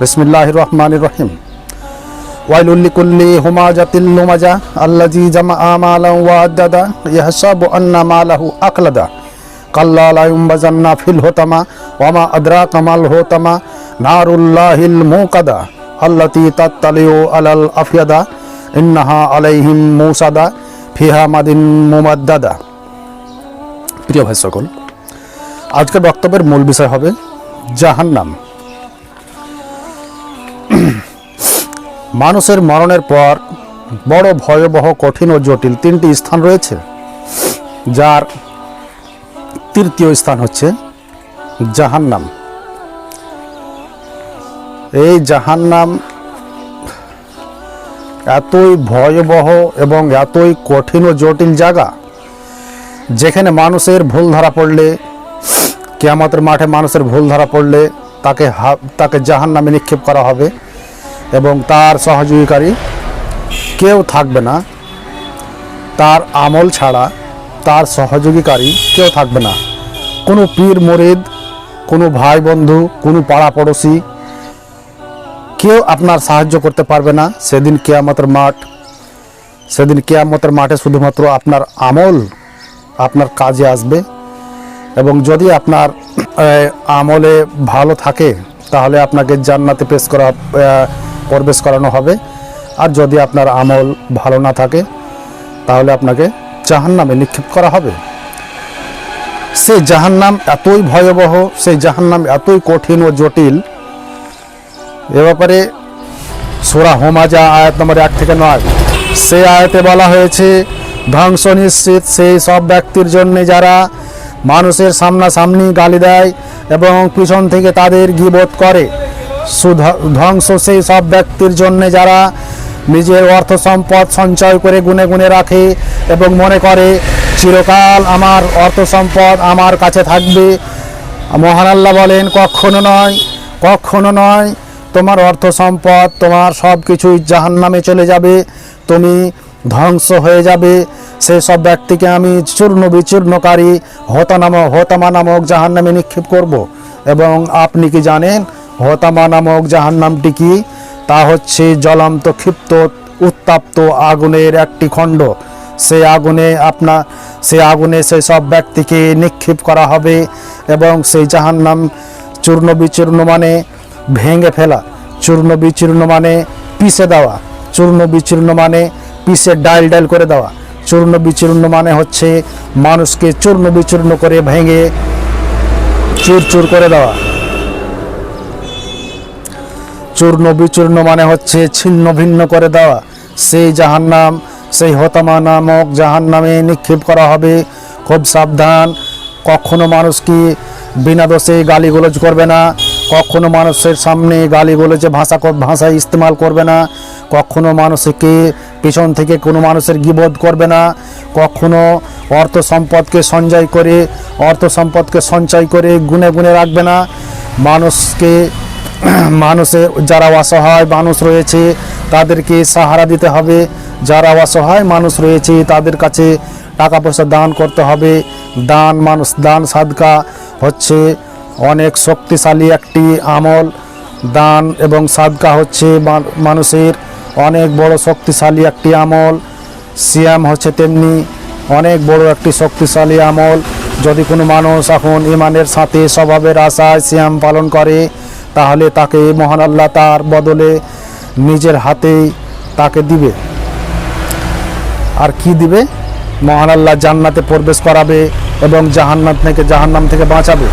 বিসমিল্লাহ রহমান রহিম ওয়াইলুল্লিকুল্লি হুমাজাতিল লুমাজা আল্লাজি জামা আমালা ওয়াদাদা ইয়াহসাবু আন্না মালাহু আকলাদা কাল্লা লা ইউমবাজান্না ফিল হোতামা ওয়ামা আদরা কামাল হোতামা নারুল্লাহিল মুকাদা আল্লাতি তাত্তালিউ আলাল আফিয়াদা ইন্নাহা আলাইহিম মুসাদা ফিহা মাদিন মুমাদ্দাদা। প্রিয় ভাই সকল, আজকের বক্তব্যের মূল বিষয় হবে জাহান্নাম। মানুষের মরণের পর বড় ভয়াবহ, কঠিন ও জটিল তিনটি স্থান রয়েছে, যার তৃতীয় স্থান হচ্ছে জাহান্নাম। এই জাহান্নাম এতই ভয়াবহ এবং এতই কঠিন ও জটিল জায়গা, যেখানে মানুষের ভুল ধরা পড়লে, কেয়ামতের মাঠে মানুষের ভুল ধরা পড়লে তাকে তাকে জাহান নামে নিক্ষেপ করা হবে। এবং তার সহযোগীকারী কেউ থাকবে না। তার আমল ছাড়া তার সহযোগীকারী কেউ থাকবে না। কোনো পীর মরিদ, কোনো ভাই বন্ধু, কোনো পাড়া পড়োশি কেউ আপনার সাহায্য করতে পারবে না। সেদিন কেয়ামতের মাঠ, সেদিন কেয়ামতের মাঠে শুধুমাত্র আপনার আমল, আপনার কাজে আসবে এবং যদি আপনার আমলে ভালো থাকে, তাহলে আপনাকে জান্নাতে পেশ করা প্রবেশ করানো হবে। আর যদি আপনার আমল ভালো না থাকে, তাহলে আপনাকে জাহান্নামে নিক্ষেপ করা হবে। সেই জাহান্নাম এতই ভয়াবহ সেই জাহান্নাম এতই কঠিন ও জটিল। এ ব্যাপারে সোরা হোমাজা আয়াত নম্বর এক থেকে নয়। সেই আয়াতে বলা হয়েছে, ধ্বংস নিশ্চিত সেই সব ব্যক্তির জন্য যারা মানুষের সামনাসামনি গালি দেয় এবং পিছন থেকে তাদের গিবোধ করে। ধ্বংস সেই সব ব্যক্তির জন্য যারা নিজের অর্থ সম্পদ সঞ্চয় করে গুনে গুনে রাখে এবং মনে করে, চিরকাল আমার অর্থ সম্পদ আমার কাছে থাকবে। মহান আল্লাহ বলেন, কখনো নয় কখনো নয়, তোমার অর্থ সম্পদ, তোমার সব কিছুই জাহান নামে চলে যাবে, তুমি ধ্বংস হয়ে যাবে। সেই সব ব্যক্তিকে আমি চূর্ণ বিচূর্ণকারী হতা নামক হতামা নামক জাহান নামে নিক্ষেপ করব। এবং আপনি কি জানেন হতামা নামক জাহান নামটি কি? তা হচ্ছে জ্বলন্ত, ক্ষিপ্ত, উত্তাপ্ত আগুনের একটি খণ্ড। সেই আগুনে আপনার সেই আগুনে সেই সব ব্যক্তিকে নিক্ষেপ করা হবে এবং সেই জাহান্নাম চূর্ণ বিচূর্ণ মানে ভেঙে ফেলা চূর্ণ বিচূর্ণ মানে পিষে দেওয়া চূর্ণ বিচূর্ণ মানে পিষে ডাইল ডাইল করে দেওয়া চূর্ণ বিচূর্ণ মানে হচ্ছে মানুষকে চূর্ণ বিচূর্ণ করে ভেঙে চুর চুর করে দেওয়া। চূর্ণ বিচূর্ণ মানে হচ্ছে ছিন্ন ভিন্ন করে দেওয়া। সেই জাহান্নাম, সেই হতামা নামক জাহান্নামে নিক্ষেপ করা হবে। খুব সাবধান, কখনো মানুষকে বিনা দোষে গালিগুলোজ করবে না? কখনো মানুষের সামনে গালিগুলোজে ভাষা ভাষা ইস্তেমাল করবে না? কখনো মানুষকে পিছন থেকে কোনো মানুষের গিবোধ করবে না? কখনো অর্থ সম্পদকে সঞ্চয় করে অর্থ সম্পদকে সঞ্চয় করে গুনে গুনে রাখবে না? মানুষকে মানুষের যারা অসহায় মানুষ রয়েছে, তাদেরকে সাহারা দিতে হবে। যারা অসহায় মানুষ রয়েছে, তাদের কাছে টাকা পয়সা দান করতে হবে। দান মানুষ, দান সাদকা হচ্ছে অনেক শক্তিশালী একটি আমল। দান এবং সাদকা হচ্ছে মানুষের অনেক বড় শক্তিশালী একটি আমল। সিয়াম হচ্ছে তেমনি অনেক বড় একটি শক্তিশালী আমল। যদি কোনো মানুষ এখন ইমানের সাথে স্বভাবের আশায় সিয়াম পালন করে তাহলে তাকে মহান আল্লাহ তার বদলে নিজের হাতেই তাকে দিবে। আর কি দিবে? মহান আল্লাহ জান্নাতে প্রবেশ করাবে এবং জাহান্নাম থেকে জাহান্নাম থেকে বাঁচাবে।